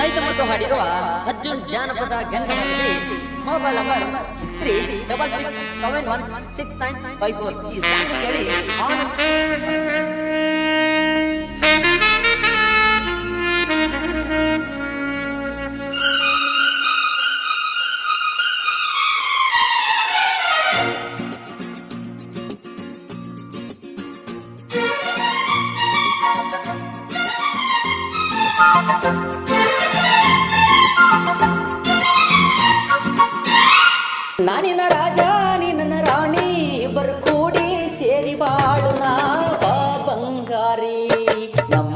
ಸಾಹಿತ್ಯ ಮತ್ತು ಹಾಡಿರುವ ಅರ್ಜುನ್ ಜಾನಪದ ಗಂಗಮನಸಿ mobile number six three double six seven one six nine five four ಈ ಸಾಂಗ್ ಕೇಳಿ ಆನಂದ್ ನಾನಿನ ರಾಜ ನಿನ್ನ ರಾಣಿ ಇಬ್ಬರು ಕೂಡಿ ಸೇರಿ ಬಾಳು ಬಾ ಬಂಗಾರಿ. ನಮ್ಮನಿ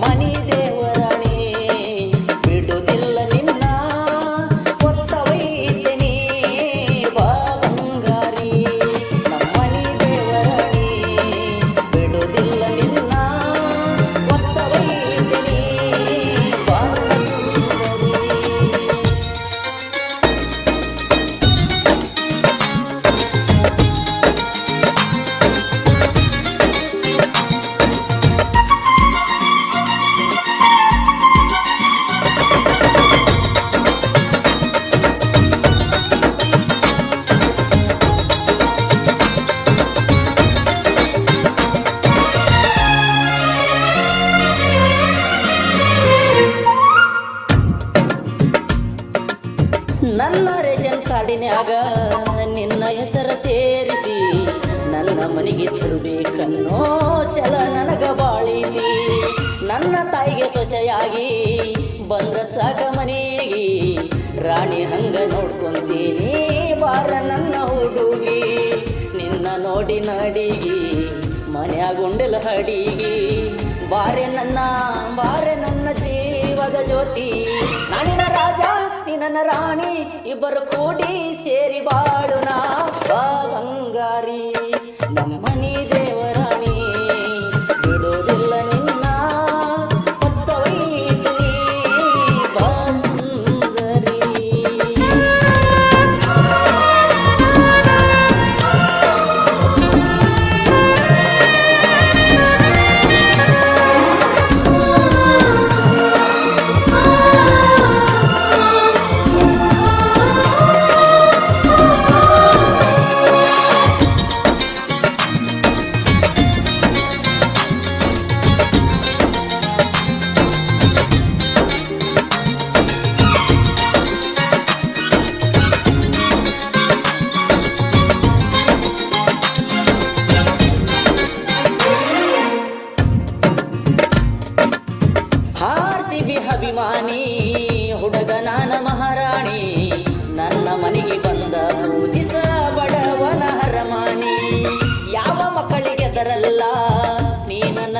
ಕಾರ್ಡಿನ್ಯಾಗ ನಿನ್ನ ಹೆಸರ ಸೇರಿಸಿ ನನ್ನ ಮನೆಗೆ ತರಬೇಕನ್ನೋ ಛಲ ನನಗ ಬಾಳಿತಿ ನನ್ನ ತಾಯಿಗೆ ಸೊಸೆಯಾಗಿ ಬಂದ್ರ ಸಾಕ ಮನೆಗೆ. ರಾಣಿ ಹಂಗ ನೋಡ್ಕೊಂತೀನಿ, ಬಾರ ನನ್ನ ಹುಡುಗಿ. ನಿನ್ನ ನೋಡಿ ನಡಿಗಿ ಮನ್ಯಾಗುಂಡೆಲ ಹಡಿಗಿ. ಬಾರೆ ನನ್ನ ಬಾರೆ ನನ್ನ ಜೀವದ ಜ್ಯೋತಿ. ನಾನಿನ ರಾಜ ನನ್ನ ರಾಣಿ ಇಬ್ಬರು ಕೂಡಿ ಸೇರಿ ಬಾ. ಅಭಿಮಾನಿ, ಹುಡುಗ ನಾನ ಮಹಾರಾಣಿ, ನನ್ನ ಮನೆಗೆ ಬಂದ ಪೂಜಿಸ ಬಡವನ ಹರಮಾನಿ ಯಾವ ಮಕ್ಕಳಿಗೆ ತರಲ್ಲ ನೀ ನನ್ನ